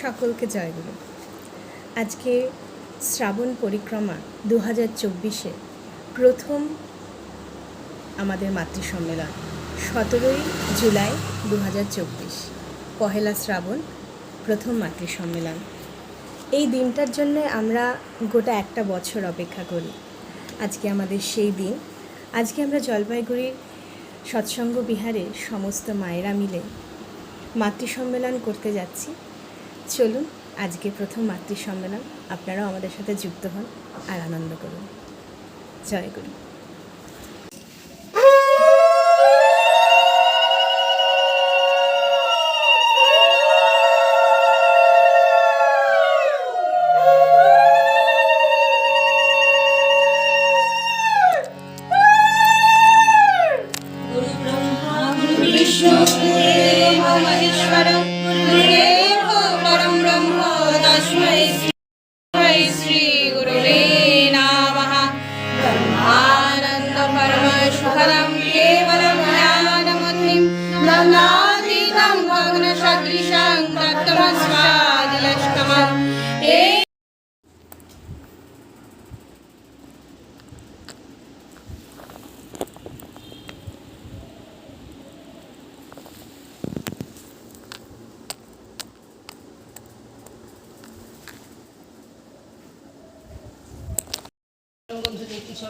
সকলকে জয়গুরু আজকে শ্রাবণ পরিক্রমা দু হাজার চব্বিশে প্রথম আমাদের মাতৃ সম্মেলন সতেরোই জুলাই দু হাজার চব্বিশ, পহেলা শ্রাবণ প্রথম মাতৃ সম্মেলন এই দিনটার জন্য আমরা গোটা একটা বছর অপেক্ষা করি। আজকে আমাদের সেই দিন। আজকে আমরা জলপাইগুড়ির সৎসঙ্গ বিহারে সমস্ত মায়েরা মিলে মাতৃ সম্মেলন করতে যাচ্ছি। চলুন, আজকে প্রথম মাতৃ সম্মেলন আপনারাও আমাদের সাথে যুক্ত হন আর আনন্দ করুন। জয় গুরু।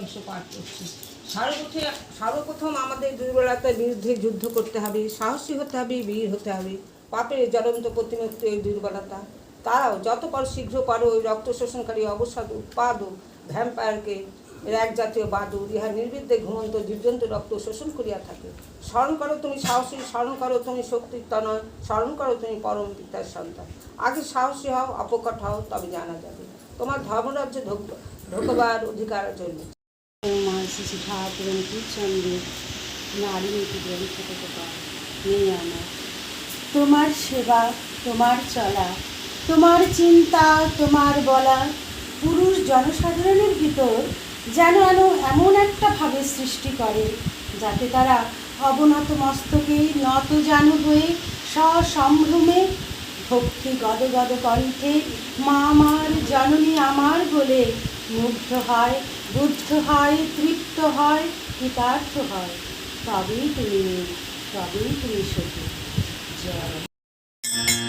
একটি পাঠ করছি। সর্বপ্রথম আমাদের দুর্বলতার বিরুদ্ধে যুদ্ধ করতে হবে, সাহসী হতে হবে, বীর হতে হবে। পাপের জ্বলন্ত প্রতিমূর্তি ওই দুর্বলতা। তারাও যত পারো শীঘ্র পারো ওই রক্ত শোষণকারী অবসাদ, উৎপাদ ভ্যাম্পায়ারকে এক জাতীয় বাদুর ইহা নির্বিদ্যে ঘুমন্ত জীবজন্তু রক্ত শোষণ করিয়া থাকে। স্মরণ করো তুমি সাহসী, স্মরণ করো তুমি শক্তির তনয় স্মরণ করো তুমি পরম পিতার সন্তান। আগে সাহসী হও, অপকট হও, তবে জানা যাবে। তোমার ধর্মরাজ্যে ঢোক ঢোকবার অধিকার চলবে মহাশিশু ঠাকুরন চন্দ্রে নারী নীতি গ্রন্থ থেকে নেই আমার তোমার সেবা, তোমার চলা, তোমার চিন্তা, তোমার বলা, পুরুষ জনসাধারণের ভিতর যেন যেন এমন একটা ভাবের সৃষ্টি করে, যাতে তারা অবনত মস্তকে নত জানু হয়ে সসম্ভ্রমে ভক্তি গদ গদ কণ্ঠে মা আমার জননী, আমার বলে মুগ্ধ হয়। বুদ্ধ হয় তৃপ্ত হয় কৃতার্থ হয়। তবেই তুমি তবেই তুমি সতী। জয়।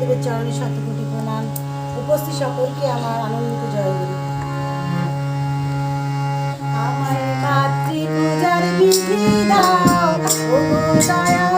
গুরুদেবের চরণে শতকোটি প্রণাম। উপস্থিত সকলকে আমার আনন্দিত জয় গুরু। আমার মাতৃ পূজার বিধি দাও, ও দয়া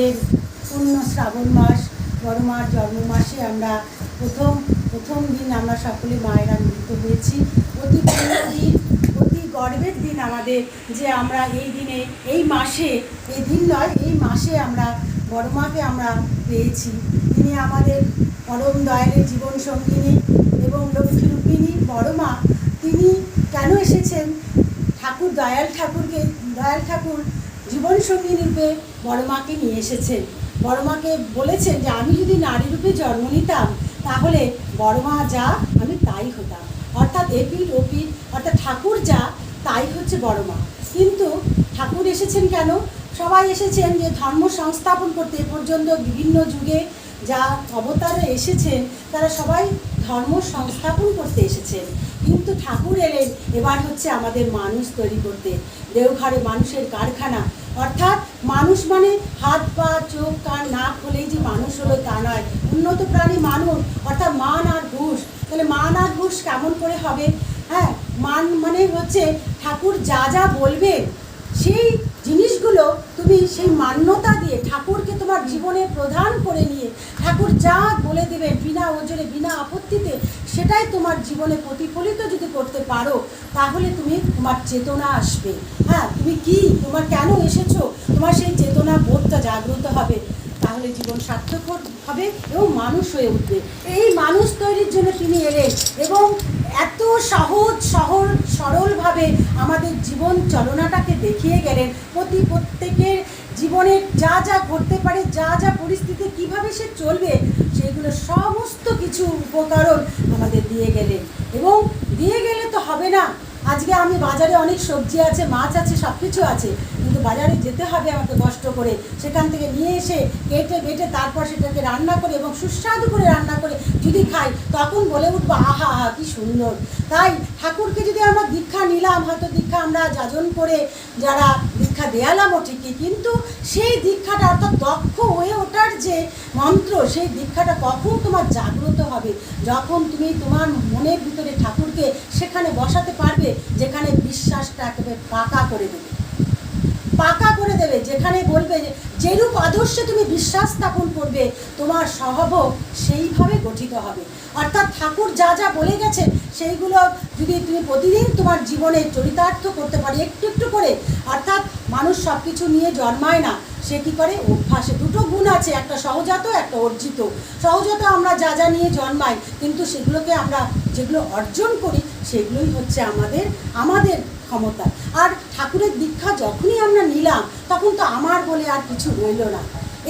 আমাদের পূর্ণ শ্রাবণ মাস বড় মার জন্ম মাসে আমরা প্রথম প্রথম দিন আমরা সকলে মায়েরা মিলিত হয়েছি। অতি প্রিয় দিন অতি গর্বের দিন আমাদের যে আমরা এই দিনে, এই মাসে এই দিন নয়, এই মাসে আমরা বড় মাকে আমরা পেয়েছি। তিনি আমাদের পরম দয়ালের জীবন সঙ্গিনী এবং লক্ষ্মীরূপিণী বড় মা তিনি কেন এসেছেন? ঠাকুর, দয়াল ঠাকুরকে, দয়াল ঠাকুর জীবন সঙ্গী রূপে বড় মাকে নিয়ে এসেছেন। বড় মাকে বলেছেন যে, আমি যদি নারী রূপে জন্ম নিতাম, তাহলে বড় মা যা, আমি তাই হতাম। অর্থাৎ এপিট ওপিট অর্থাৎ ঠাকুর যা, তাই হচ্ছে বড় মা। কিন্তু ঠাকুর এসেছেন কেন? সবাই এসেছেন যে, ধর্ম সংস্থাপন করতে এ পর্যন্ত বিভিন্ন যুগে যা অবতারে এসেছেন, তারা সবাই ধর্ম সংস্থাপন করতে এসেছেন। কিন্তু ঠাকুর এলেন, এবার হচ্ছে আমাদের মানুষ তৈরি করতে। দেওঘরে মানুষের কারখানা অর্থাৎ মানুষ মানে হাত পা, চোখ, কান, নাক হলেই যে মানুষ হলো তা নয়। উন্নত প্রাণী মানুষ, অর্থাৎ মান আর ঘুষ। তাহলে মান আর ঘুষ কেমন করে হবে? হ্যাঁ মান মানে হচ্ছে ঠাকুর যা যা বলবে সেই জিনিসগুলো তুমি সেই মান্যতা দিয়ে ঠাকুরকে তোমার জীবনে প্রধান করে নিয়ে ঠাকুর যা বলে দেবেন বিনা ওজনে বিনা আপত্তিতে সেটাই তোমার জীবনে প্রতিফলিত যদি করতে পারো, তাহলে তুমি তোমার চেতনা আসবে। হ্যাঁ তুমি কি? তোমার কেন এসেছ? তোমার সেই চেতনা বোধটা জাগ্রত হবে। তাহলে জীবন সার্থক হবে এবং মানুষ হয়ে উঠবে। এই মানুষ তৈরির জন্য তিনি এলেন এবং এত সহজ, সহল, সরলভাবে আমাদের জীবন চলনাটাকে দেখিয়ে গেলেন প্রতি প্রত্যেকের জীবনে যা যা ঘটতে পারে, যা যা পরিস্থিতি, কীভাবে সে চলবে সেগুলো সমস্ত কিছু উপকরণ আমাদের দিয়ে গেলেন। এবং দিয়ে গেলে তো হবে না। আজকে আমি বাজারে অনেক সবজি আছে, মাছ আছে সব কিছু আছে। কিন্তু বাজারে যেতে হবে আমাকে কষ্ট করে। সেখান থেকে নিয়ে এসে কেটে বেটে তারপর সেটাকে রান্না করে এবং সুস্বাদু করে রান্না করে যদি খাই, তখন বলে উঠবো, আহা আহা, কি সুন্দর। তাই ঠাকুরকে যদি আমরা দীক্ষা নিলাম, হয়তো দীক্ষা আমরা যাজন করে যারা দীক্ষা দেয়ালামও ঠিকই, কিন্তু সেই দীক্ষাটা অর্থাৎ দক্ষ হয়ে ওঠার যে মন্ত্র, সেই দীক্ষাটা কখন তোমার জাগ্রত হবে? যখন তুমি তোমার মনের ভিতরে ঠাকুরকে সেখানে বসাতে পারবে, যেখানে বিশ্বাসটা একেবারে পাকা করে দেবে। পাকা করে দেবে, যেখানে বলবে যেরূপ আদর্শে তুমি বিশ্বাস স্থাপন করবে, তোমার স্বভাব সেইভাবে গঠিত হবে। অর্থাৎ ঠাকুর যা যা বলে গেছে সেইগুলো যদি তুমি প্রতিদিন তোমার জীবনে চরিতার্থ করতে পারি, একটু একটু করে, অর্থাৎ মানুষ সব কিছু নিয়ে জন্মায় না সে কি করে? অভ্যাসে দুটো গুণ আছে, একটা সহজাত, একটা অর্জিত। সহজাত আমরা যা যা নিয়ে জন্মাই, কিন্তু সেগুলোকে আমরা যেগুলো অর্জন করি, সেগুলোই হচ্ছে আমাদের আমাদের ক্ষমতা। আর ঠাকুরের দীক্ষা যখনই আমরা নিলাম, তখন তো আমার বলে আর কিছু রইল না।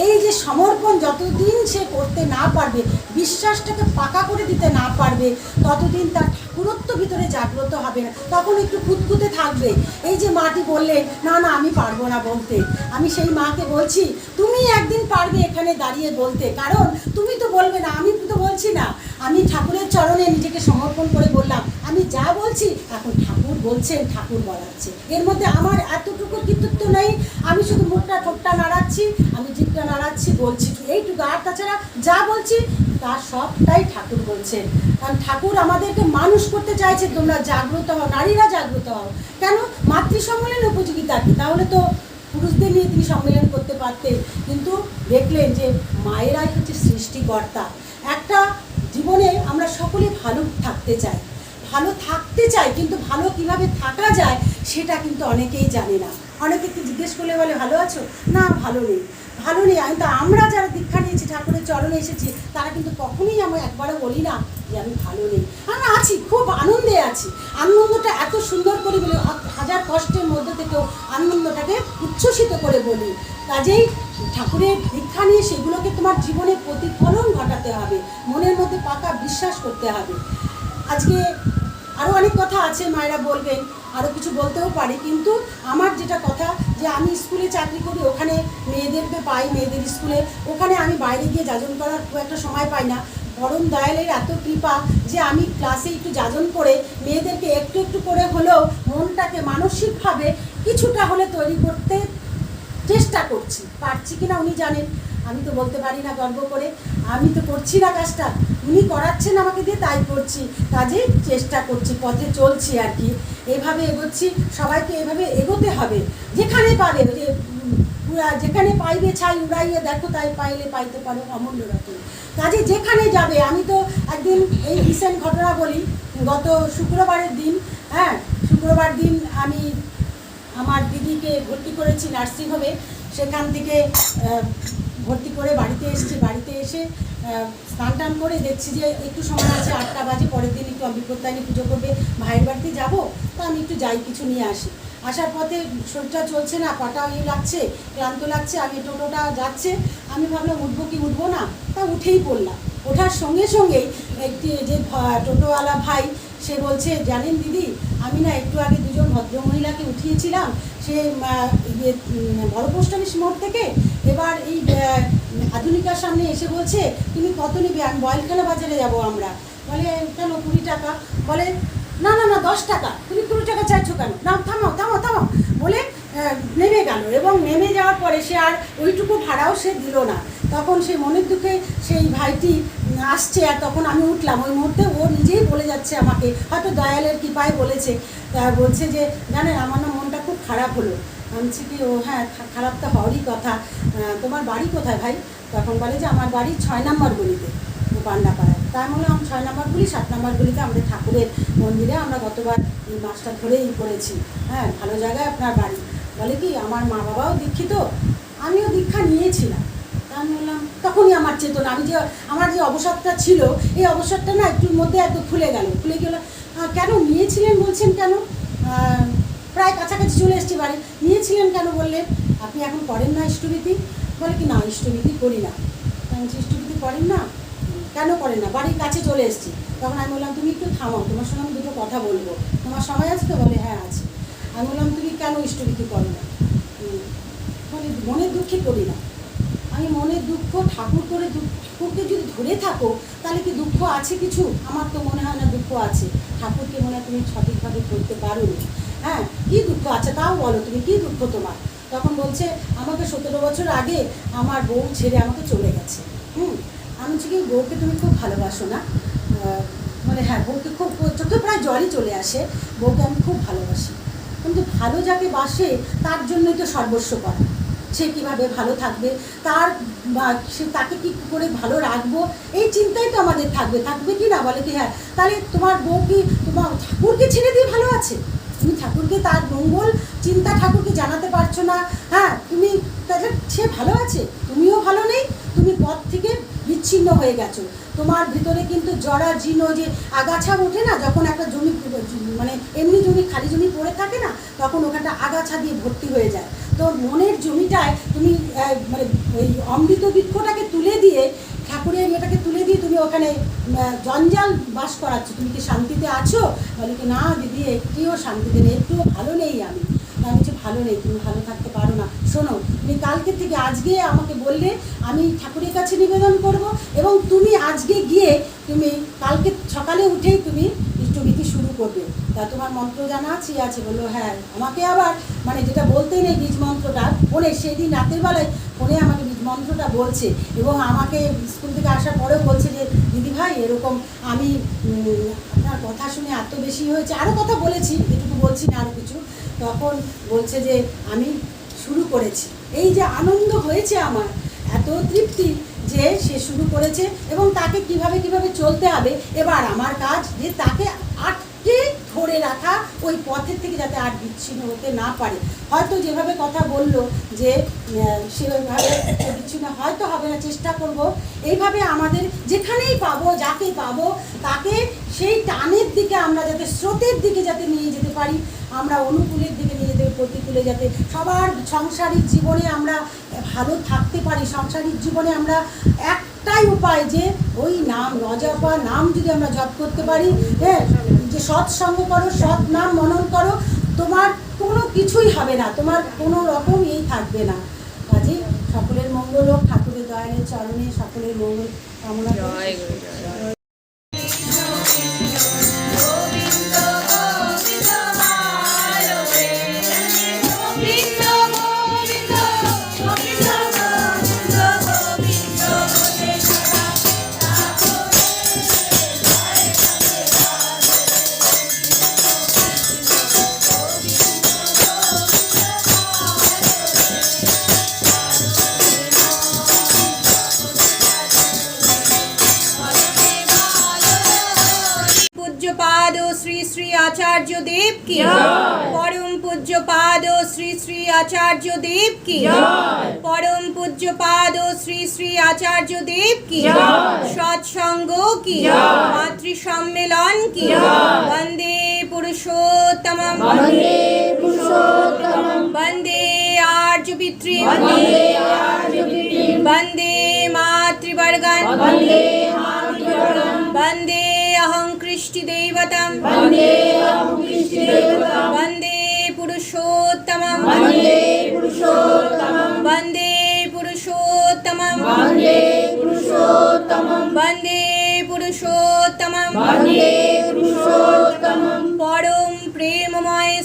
এই যে সমর্পণ যতদিন সে করতে না পারবে, বিশ্বাসটাকে পাকা করে দিতে না পারবে, ততদিন তার ঠাকুরত্ব ভিতরে জাগ্রত হবে না। তখন একটু খুঁতখুঁতে থাকবে। এই যে মাটি বললে না না, আমি পারব না বলতে। আমি সেই মাকে বলছি, তুমি একদিন পারবে এখানে দাঁড়িয়ে বলতে। কারণ তুমি তো বলবে না, আমি তো বলছি না। আমি ঠাকুরের চরণে নিজেকে সমর্পণ করে বললাম, আমি যা বলছি, এখন ঠাকুর বলছেন, ঠাকুর বলাচ্ছে। এর মধ্যে আমার এতটুকু কৃতিত্ব নেই, আমি শুধু মুখটা ঠোঁটটা নাড়াচ্ছি, আমি জিভটা নাড়াচ্ছি, বলছি এইটুকু। আর তাছাড়া যা বলছি, তা সবটাই ঠাকুর বলছেন। কারণ ঠাকুর আমাদেরকে মানুষ করতে চাইছে, তোমরা জাগ্রত হও, নারীরা জাগ্রত হও। কেন? মাতৃ সম্মেলন উপযোগিতা তাহলে তো পুরুষদের নিয়ে তিনি সম্মেলন করতে পারতেন। কিন্তু দেখলেন যে মায়েরাই হচ্ছে সৃষ্টিকর্তা। একটা জীবনে আমরা সকলে ভালো থাকতে চাই। ভালো থাকতে চাই, কিন্তু ভালো কীভাবে থাকা যায় সেটা কিন্তু অনেকেই জানে না। অনেকে কি জিজ্ঞেস করলে বলে, ভালো আছো? না, ভালো নেই। ভালো নেই কিন্তু আমরা যারা দীক্ষা নিয়েছি, ঠাকুরের চরণে এসেছি, তারা কিন্তু কখনোই আমরা একবারও বলি না যে আমি ভালো নেই। আমরা আছি, খুব আনন্দে আছি। আনন্দটা এত সুন্দর করে বলি, হাজার কষ্টের মধ্যে থেকেও আনন্দটাকে উচ্ছ্বসিত করে বলি। কাজেই ঠাকুরের দীক্ষা নিয়ে সেগুলোকে তোমার জীবনে প্রতিফলন ঘটাতে হবে। মনের মধ্যে পাকা বিশ্বাস করতে হবে। আজকে আরও অনেক কথা আছে, মায়েরা বলবেন আরও কিছু বলতেও পারি। কিন্তু আমার যেটা কথা, যে আমি স্কুলে চাকরি করি, ওখানে মেয়েদেরকে পাই, মেয়েদের স্কুলে। ওখানে আমি বাইরে গিয়ে যাজন করার খুব একটা সময় পাই না। পরম দয়ালের এত কৃপা যে আমি ক্লাসে একটু যাজন করে মেয়েদেরকে একটু একটু করে হলেও মনটাকে মানসিকভাবে কিছুটা হলে তৈরি করতে চেষ্টা করছি। পারছি কিনা উনি জানেন। আমি তো বলতে পারি না গর্ব করে। আমি তো করছি না কাজটা। উনি করাচ্ছেন আমাকে দিয়ে তাই করছি। কাজে চেষ্টা করছি, পথে চলছি আর কি। এভাবে এগোচ্ছি, সবাইকে এভাবে এগোতে হবে। যেখানে পাবে যে যেখানে পাইবে ছাই উড়াইয়ে, দেখো তাই পাইলে পাইতে পারো অমূল্য রতন। কাজে যেখানে যাবে, আমি তো একদিন এই রিসেন্ট ঘটনা বলি, গত শুক্রবারের দিন হ্যাঁ শুক্রবার দিন আমি আমার দিদিকে ভর্তি করেছি নার্সিংহোমে সেখান থেকে ভর্তি করে বাড়িতে এসেছি, বাড়িতে এসে স্নান টান করে দেখছি যে একটু সময় আছে, আটটা বাজে, পরের দিন একটু বিপত্তায়নী পুজো করবে, ভাইয়ের বাড়িতে যাব, তো আমি একটু যাই, কিছু নিয়ে আসি। আসার পথে শরীরটা চলছে না পাটা ইয়ে লাগছে, ক্লান্ত লাগছে, আমি টোটোটা যাচ্ছে আমি ভাবলাম উঠবো কি উঠবো না? তা উঠেই পড়লাম। ওঠার সঙ্গে সঙ্গেই একটি যে টোটোওয়ালা ভাই সে বলছে জানেন দিদি আমি না একটু আগে দুজন ভদ্রমহিলাকে উঠিয়েছিলাম সে ইয়ে, বড় পোস্ট অফিস মোড় থেকে। এবার এই আধুনিকার সামনে এসে বলছে তুমি কত নিবে? আমি বয়লখানা বাজারে যাব আমরা। বলে কেন কুড়ি টাকা? বলে না না না দশ টাকা। তুমি কুড়ি টাকা চাইছো কেন? না থামাও থামাও থামাও। বলে নেমে গেল এবং নেমে যাওয়ার পরে সে আর ওইটুকু ভাড়াও সে দিল না। তখন সে মনের দুঃখে সেই ভাইটি আসছে আর তখন আমি উঠলাম। ওই মুহূর্তে ও নিজেই বলে যাচ্ছে আমাকে, হয়তো দয়ালের কৃপায় বলেছে। বলছে যে জানেন আমার না মনটা খুব খারাপ হলো। আমি কি, ও হ্যাঁ খারাপ তো হওয়ারই কথা। তোমার বাড়ি কোথায় ভাই? তখন বলে যে, আমার বাড়ি ছয় নম্বর গলিতে পান্ডাপাড়ায় তাই বলে আমি ছয় নম্বর গুলি, সাত নম্বর গুলিতে আমাদের ঠাকুরের মন্দিরে আমরা গতবার মাসটা ধরেই করেছি। হ্যাঁ ভালো জায়গায় আপনার বাড়ি। বলে কি, আমার মা বাবাও দীক্ষিত, আমিও দীক্ষা নিয়েছিলাম। তা আমি বললাম, তখনই আমার চেতনা, আমি যে, আমার যে অবসাদটা ছিল, এই অবসাদটা না একটুর মধ্যে এত খুলে গেল। খুলে গেল কেন নিয়েছিলেন বলছেন কেন? প্রায় কাছাকাছি চলে এসেছি বাড়ি। নিয়েছিলেন কেন? বললেন, আপনি এখন করেন না ইষ্টভীতি? বলে কি, না, ইষ্টভীতি করি না। আমি ইষ্টভীতি করেন না? কেন করেন না? বাড়ির কাছে চলে এসেছি। তখন আমি বললাম, তুমি একটু থামাও, তোমার সঙ্গে আমি দুটো কথা বলব। তোমার সময় আছে? তো বলে হ্যাঁ আছে। আমি বললাম, তুমি কেন ইষ্টভীতি করো না বলে মনের দুঃখে করি না। আমি মনের দুঃখ, ঠাকুর করে ঠাকুরকে যদি ধরে থাকো, তাহলে কি দুঃখ আছে কিছু? আমার তো মনে হয় না দুঃখ আছে। ঠাকুরকে মনে হয় তুমি সঠিকভাবে করতে পারো হ্যাঁ কি দুঃখ আছে তাও বলো তুমি, কী দুঃখ তোমার? তখন বলছে, আমাকে সতেরো বছর আগে আমার বউ ছেড়ে আমাকে চলে গেছে। হুম, আমি বলছি কি বউকে তুমি খুব ভালোবাসো না? মানে হ্যাঁ বউকে খুব, চোখে প্রায় জলই চলে আসে। বউকে আমি খুব ভালোবাসি। কিন্তু ভালো যাকে বাসে, তার জন্যই তো সর্বস্ব করা। সে কীভাবে ভালো থাকবে, তার সে তাকে কি করে ভালো রাখব, এই চিন্তাই তো আমাদের থাকবে। থাকবে কি না? বলে কি হ্যাঁ তাহলে তোমার বউ কি, তোমার ঠাকুরকে ছেড়ে দিয়ে ভালো আছে? তুমি ঠাকুরকে তার মঙ্গল চিন্তা ঠাকুরকে জানাতে পারছ না। হ্যাঁ তুমি তাহলে সে ভালো আছে? তুমিও ভালো নেই? তুমি পথ থেকে বিচ্ছিন্ন হয়ে গেছো। তোমার ভিতরে কিন্তু জরা জীর্ণ যে আগাছা ওঠে না, যখন একটা জমি মানে এমনি জমি খালি জমি পড়ে থাকে না, তখন ওখানটা আগাছা দিয়ে ভর্তি হয়ে যায়। তো মনের জমিটায় তুমি মানে ওই অমৃত বৃক্ষটাকে তুলে দিয়ে, ঠাকুরের ইয়েটাকে তুলে দিয়ে তুমি ওখানে জঞ্জাল বাস করাচ্ছ। তুমি কি শান্তিতে আছো? বলে কি, না, দিদি, একটিও শান্তিতে নেই, একটুও ভালো নেই আমি। আমি বলছি ভালো নেই, তুমি ভালো থাকতে পারো না। শোনো, তুমি কালকে থেকে আজকে আমাকে বললে আমি ঠাকুরের কাছে নিবেদন করব এবং তুমি আজকে গিয়ে তুমি কালকে সকালে উঠেই তুমি ইষ্টভীতি শুরু করবে। তা তোমার মন্ত্র জানা আছে আছে বলল হ্যাঁ আমাকে আবার মানে যেটা বলতেই নেই বীজ মন্ত্রটা, ফোনে সেই দিন রাতের বেলায় ফোনে আমাকে বীজ মন্ত্রটা বলছে এবং আমাকে স্কুল থেকে আসার পরেও বলছে যে, দিদি ভাই, এরকম আমি আপনার কথা শুনে এত বেশি হয়েছে। আরও কথা বলেছি, এটুকু বলছি না আরও কিছু। তখন বলছে যে, আমি শুরু করেছি। এই যে আনন্দ হয়েছে আমার, এত তৃপ্তি যে সে শুরু করেছে এবং তাকে কীভাবে কীভাবে চলতে হবে, এবার আমার কাজ যে তাকে আটকে ধরে রাখা, ওই পথের থেকে যাতে আর বিচ্ছিন্ন হতে না পারে। হয়তো যেভাবে কথা বলল যে সে ওইভাবে বিচ্ছিন্ন, হয়তো হবে না, চেষ্টা করব। এইভাবে আমাদের যেখানেই পাবো, যাকে পাবো, তাকে সেই টানের দিকে আমরা যাতে, স্রোতের দিকে যাতে নিয়ে যেতে পারি। আমরা অনুকূলের দিকে নিজেদের প্রতিকূলে যাতে সবার সাংসারিক জীবনে আমরা ভালো থাকতে পারি, সাংসারিক জীবনে আমরা একটাই উপায় যে ওই নাম নজপা নাম যদি আমরা জপ করতে পারি হ্যাঁ যে সৎসঙ্গ করো, সৎ নাম মনন করো, তোমার কোনো কিছুই হবে না, তোমার কোনো রকম এই থাকবে না। কাজে সকলের মঙ্গল হোক, ঠাকুরের দয়ালের চরণে সকলের মঙ্গল কামনা প্রসাদ ও শ্রী শ্রী আচার্য দেব কি? সৎসঙ্গ কি? মাতৃ সম্মেলন কি? বন্দে পুরুষোত্তম বন্দে আর্য পিতৃ বন্দে মাতৃবর্গণ বন্দে অহং কৃষ্টি দেবতম বন্দে পুরুষোত্তম বন্দে वन्दे पुरुषोत्तमं वन्दे पुरुषोत्तमं वन्दे पुरुषोत्तमं वन्दे पुरुषोत्तमं वन्दे पुरुषोत्तमं वन्दे पुरुषोत्तमं परम प्रेममय